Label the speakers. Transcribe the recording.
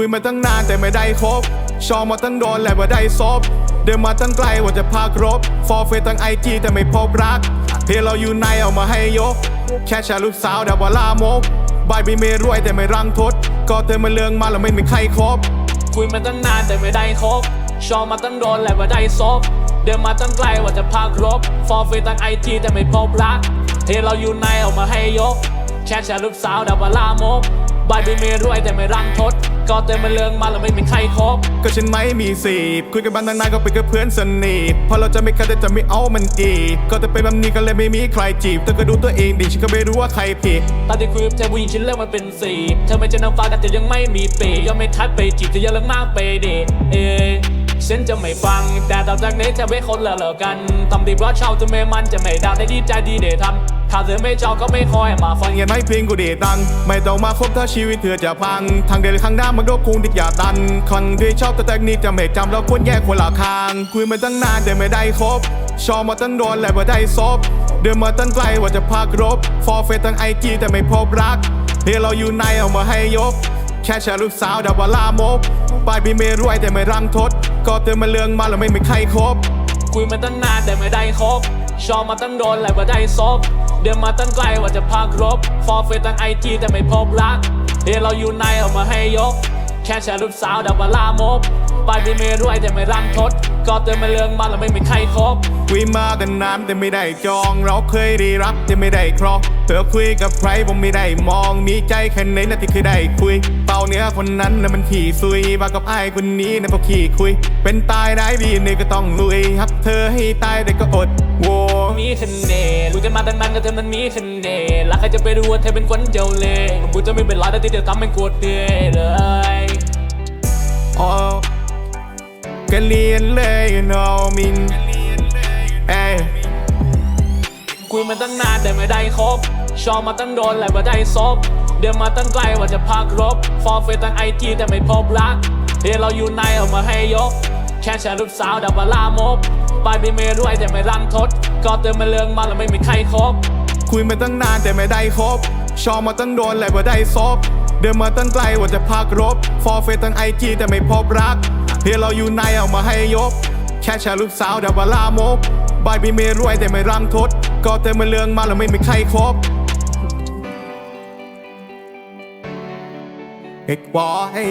Speaker 1: คุยมาตั้งนานแต่ไม่ได้คบ ชอบมาตั้งโดนและว่าได้ซบ เดินมาตั้งไกลว่าจะพากรบ ฟอร์เฟตั้งไอจีแต่ไม่พบรัก เพเราอยู่ในเอามาให้ยก แค่แชร์ลูกสาวดาวาลามกบายบีเมรวยแต่ไม่รังทด ก็เธอมาเลืองมาแล้วไม่มีใครคบ
Speaker 2: คุยมาตั้งนานแต่ไม่ได้คบ ชอบมาตั้งโดนและว่าได้ซบ เดินมาตั้งไกลว่าจะพากรบ ฟอร์เฟตั้งไอจีแต่ไม่พบรักเทเราอยู่ในเอามาให้ยก แชร์แชร์ลูกสาวดาวาลามก บายบีเมรวยแต่ไม่รังทดก็เติมมาเลืองมาแล้วไม่มีใครคบ
Speaker 1: ก็ฉันไม่มีสีบคุยกันบ้านตั้งนานก็เป็นแค่เพื่อนสนิทพอเราจะไม่คัดแต่จะไม่เอามันอีกก็จะเป็นแบบนี้ก็เลยไม่มีใครจีบเธอก็ดูตัวเองดิฉันก็ไม่รู้ว่าใครผิด
Speaker 2: ตอนที่คุยกับเธอผู้หญิงฉันเลือกมันเป็นสีเธอไม่ใช่นางฟ้าแต่ยังไม่มีปีกยังไม่ทัดไปจีบจะยังเลิกมากไปดิเอ ฉันจะไม่ฟัง แต่ต่อจากนี้จะไม่คนละเลิกกันทำดีเพราะชอบจะไม่มันจะไม่ดังได้ดีใจดีเดทำถ้าเธอไม่ชอบก็ไม่คอยมาฟัง
Speaker 1: เงินไม่เพียงกูเดตัง ไม่ต้องมาคบถ้าชีวิตเธอจะพัง ทางเดินข้างหน้ามันก็คงติดอย่าตันคนที่ชอบแต่แตกนี้จะไม่จำเราควรแยกคนละทาง คุยมาตั้งนานแต่ไม่ได้คบ ชอบมาตั้งโดนและว่าได้ซบ เดินมาตั้งไกลว่าจะพากรบ ฟอร์เฟตั้งไอจีแต่ไม่พบรักเฮ้เราอยู่ในเอามาให้ยก แค่แชร์ลูกสาวดาวลามกปลายบีเมรวยแต่ไม่รังทด ก็เตือนมาเลืองมาแล้วไม่มีใครคบ
Speaker 2: คุยมาตั้งนานแต่ไม่ได้คบ ชอบมาตั้งโดนและว่าได้ซบ เดินมาตั้งไกลว่าจะพากรบ ฟอร์เฟตั้งไอจีแต่ไม่พบรักเฮ้เราอยู่ในเอามาให้ยก แค่แชร์ลูกสาวดาวลามก ปลายบีเมรวยแต่ไม่รังทดก็เตือนมาเลืองมาแล้วไม่มีใครคบ
Speaker 1: คุยมาแต่นานแต่ไม่ได้จอง เราเคยได้รับแต่ไม่ได้ครองเธอคุยกับใครผมไม่ได้มอง มีใจแค่ไหนนะที่เคยได้คุยเป่าเนื้อคนนั้นนะมันขี่ซุยบากับไอ้ายคนนี้นะพอขี่คุย เป็นตายได้ดีนี่ก็ต้องลุยฮับเธอให้ตายแต่ก็อดโว
Speaker 2: มีเสน่ห์รู้กันมาตั้งนานก็เธอมันมีเสน่ห์แล้วใครจะไปรู้ว่าเธอเป็นคนเจ้าเล่ห์ผมพูดจะไม่เป็นไรแต่ที่เธอทำมันกดเดือยเลย
Speaker 1: อ๋ อก็เรียนเลยนอมินเอ้ย
Speaker 2: คุยมาตั้งนานแต่ไม่ได้คบ ชอบมาตั้งโดนและว่าได้ซบ เดินมาตั้งไกลว่าจะพากรบ ฟอร์เฟตั้งไอจีแต่ไม่พบรักเฮ้เราอยู่ในเอามาให้ยก แค่แชร์ลูกสาวดาวาลามกปลายบีเมรวยแต่ไม่รังทด ก็เติมมาเลืองมาแล้วไม่มีใครคบ
Speaker 1: คุยมาตั้งนานแต่ไม่ได้คบ ชอบมาตั้งโดนและว่าได้ซบ เดินมาตั้งไกลว่าจะพากรบ ฟอร์เฟตั้งไอจีแต่ไม่พบรักเฮ้เราอยู่ในเอามาให้ยก แค่ชร์ลูกสาวดาวลามกบายบีเมรวยแต่ไม่รังทด ก็เต็มาเลืองมาแล้วไม่มีใครครบเอกบอย